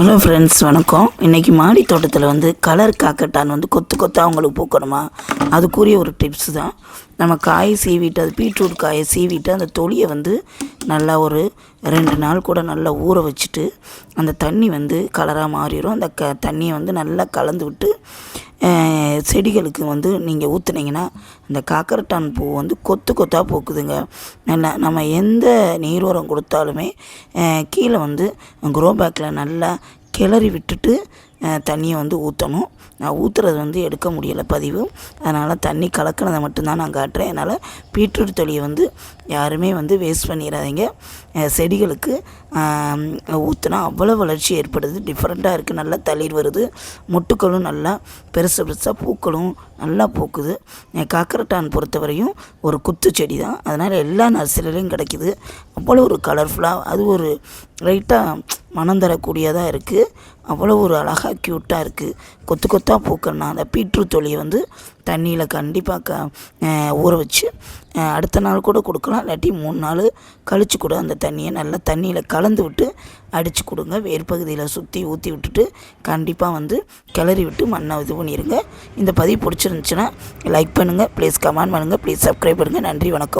Hello friends வணக்கம். இன்றைக்கி மாடி தோட்டத்தில் வந்து கலர் காக்கட்டான் வந்து கொத்து கொத்தாக அவங்களுக்கு பூக்கணுமா? அதுக்குரிய ஒரு டிப்ஸ் தான். நம்ம காயை சீவிட்டு அது பீட்ரூட் காயை சீவிட்டு அந்த தொலியை வந்து நல்லா ஒரு ரெண்டு நாள் கூட நல்லா ஊற வச்சுட்டு அந்த தண்ணி வந்து கலராக மாறிடும். அந்த க தண்ணியை வந்து நல்லா கலந்து விட்டு செடிகளுக்கு வந்து நீங்கள் ஊற்றுனீங்கன்னா இந்த காக்கரட்டான் பூ வந்து கொத்து கொத்தாக பூக்குதுங்க. நல்லா நம்ம எந்த நீர் உரம் கொடுத்தாலுமே கீழே வந்து க்ரோ பேக்கில் நல்லா கிளறி விட்டுட்டு தண்ணியை வந்து ஊற்றணும் நான் ஊற்றுறது வந்து எடுக்க முடியலை பதிவு. அதனால் தண்ணி கலக்கினதை மட்டும்தான் நான் காட்டுறேன். அதனால் பீட்ரூட் தொழியை வந்து யாருமே வந்து வேஸ்ட் பண்ணிடாதீங்க செடிகளுக்கு ஊற்றுனா அவ்வளோ வளர்ச்சி ஏற்படுது. டிஃப்ரெண்ட்டாக இருக்குது நல்லா தளிர் வருது. மொட்டுக்களும் நல்லா பெருசு பெருசாக பூக்களும் நல்லா பூக்குது. காக்கரட்டான் பொறுத்தவரையும் ஒரு குத்து செடி தான் அதனால் எல்லா நர்சரிலையும் கிடைக்கிது. அவ்வளோ ஒரு கலர்ஃபுல்லாக அது ஒரு லைட்டாக மனம் தரக்கூடியதாக இருக்குது அவ்வளோ ஒரு அழகாக க்யூட்டாக இருக்குது கொத்து கொத்தாக பூக்கள்னா அந்த பீட்ரூட் தொழியை வந்து தண்ணியில் கண்டிப்பாக க ஊற வச்சு அடுத்த நாள் கூட கொடுக்கலாம். இல்லாட்டி மூணு நாள் கழித்து கூட அந்த தண்ணியை நல்லா தண்ணியில் கலந்து விட்டு அடித்து கொடுங்க. வேர்பகுதியில் சுற்றி ஊற்றி விட்டுட்டு கண்டிப்பாக வந்து கிளறி விட்டு மண்ணை இது பண்ணிடுங்க இந்த பதிவு பிடிச்சிருந்துச்சுன்னா லைக் பண்ணுங்கள் ப்ளீஸ் கமெண்ட் பண்ணுங்கள் ப்ளீஸ் சப்ஸ்கிரைப் பண்ணுங்கள் நன்றி வணக்கம்.